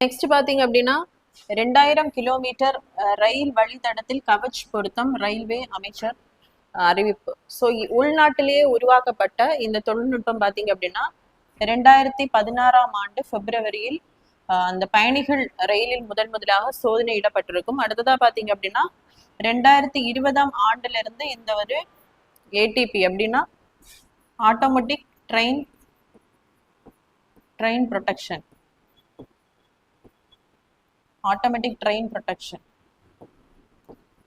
Next பாத்தீங்க அப்படின்னா ரெண்டாயிரம் கிலோமீட்டர் ரயில் வழித்தடத்தில் கவச் பொருத்தம் ரயில்வே அமைச்சர் அறிவிப்பு. ஸோ உள்நாட்டிலேயே உருவாக்கப்பட்ட இந்த தொழில்நுட்பம் பார்த்தீங்க அப்படின்னா ரெண்டாயிரத்தி பதினாறாம் ஆண்டு பிப்ரவரியில் அந்த பயணிகள் ரயிலில் முதன் முதலாக சோதனையிடப்பட்டிருக்கும் அடுத்ததா பார்த்தீங்க அப்படின்னா ரெண்டாயிரத்தி இருபதாம் ஆண்டுல இருந்து இந்த ஒரு ஏடிபி அப்படின்னா automatic train train protection automatic train protection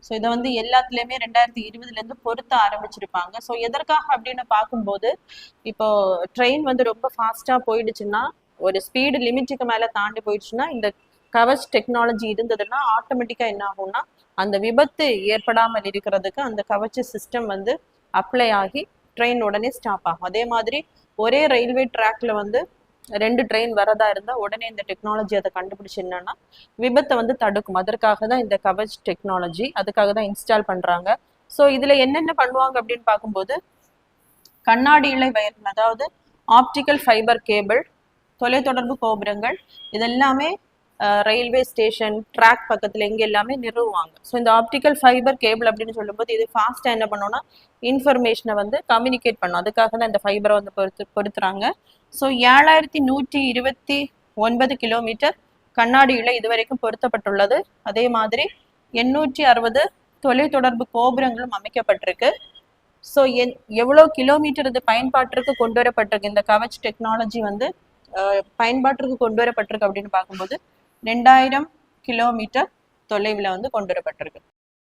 so இதை வந்து எல்லாத்துலேயுமே ரெண்டாயிரத்தி இருபதுலேருந்து பொருத்த ஆரம்பிச்சிருப்பாங்க. ஸோ எதற்காக அப்படின்னு பார்க்கும்போது இப்போ ட்ரெயின் வந்து ரொம்ப ஃபாஸ்ட்டாக போயிடுச்சுன்னா ஒரு ஸ்பீடு லிமிட்டுக்கு மேலே தாண்டி போயிடுச்சுன்னா இந்த கவச் டெக்னாலஜி இருந்ததுன்னா ஆட்டோமேட்டிக்காக என்ன ஆகும்னா அந்த விபத்து ஏற்படாமல் இருக்கிறதுக்கு அந்த கவச்ச சிஸ்டம் வந்து அப்ளை ஆகி ட்ரெயின் உடனே ஸ்டாப் ஆகும். அதே மாதிரி ஒரே ரயில்வே ட்ராக்ல வந்து ரெண்டு ட்ரெயின் வரதா இருந்தா உடனே இந்த டெக்னாலஜி அதை கண்டுபிடிச்சு என்னன்னா விபத்தை வந்து தடுக்கும். அதற்காக தான் இந்த கவச் டெக்னாலஜி அதுக்காக தான் இன்ஸ்டால் பண்றாங்க. ஸோ இதுல என்னென்ன பண்ணுவாங்க அப்படின்னு பார்க்கும்போது கண்ணாடி இலை வயர்கள் அதாவது ஆப்டிக்கல் ஃபைபர் கேபிள் தொலைத்தொடர்பு கோபுரங்கள் இதெல்லாமே ரயில்வே ஸ்டேஷன் ட்ராக் பக்கத்துல எங்க எல்லாமே நிறுவுவாங்க. ஸோ இந்த ஆப்டிக்கல் ஃபைபர் கேபிள் அப்படின்னு சொல்லும்போது இது ஃபாஸ்ட்டாக என்ன பண்ணும்னா இன்ஃபர்மேஷனை வந்து கம்யூனிகேட் பண்ணும். அதுக்காக தான் இந்த ஃபைபரை வந்து பொறுத்து பொருத்துறாங்க. ஸோ ஏழாயிரத்தி நூற்றி இருபத்தி ஒன்பது கிலோமீட்டர் கண்ணாடியில் இதுவரைக்கும் பொருத்தப்பட்டுள்ளது. அதே மாதிரி எண்ணூற்றி அறுபது தொலைத்தொடர்பு கோபுரங்களும் அமைக்கப்பட்டிருக்கு. ஸோ என் எவ்வளோ கிலோமீட்டர் இது பயன்பாட்டிற்கு கொண்டு வரப்பட்டிருக்கு இந்த கவச் டெக்னாலஜி வந்து பயன்பாட்டிற்கு கொண்டு வரப்பட்டிருக்கு அப்படின்னு பார்க்கும்போது ரெண்டாயிரம் கிலோமீட்டர் தொலைவில் வந்து கொண்டு வரப்பட்டிருக்கு